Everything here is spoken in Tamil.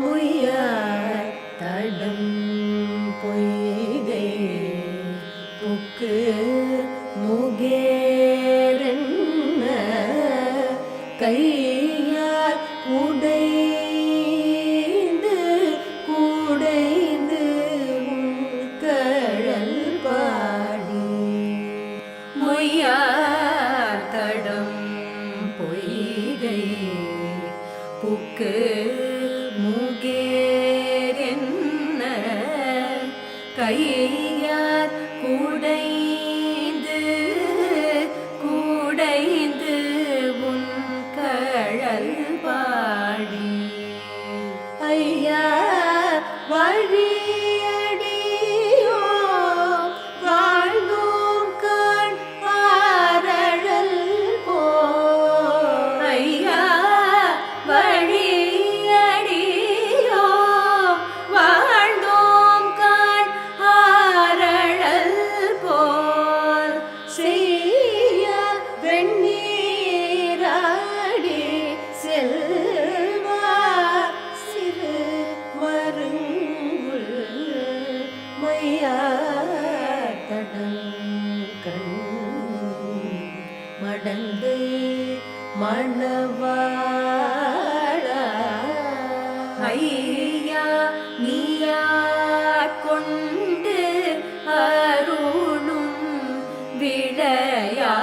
முய்யார் தடம் பொய்கை புக்கு முகேரன்ன கையால் உடைந்து குடைந்து உன் கழல் பாடி. மொய்யார் தடம் பொய்கை புக்கு முகேரென்ன கையார் குடைந்து குடைந்து உன் கழல் பாடி. ஐயா வழி தடல் கண் மடந்தை மணவாழ ஐயா நீயா கொண்டு அருணும் விடையா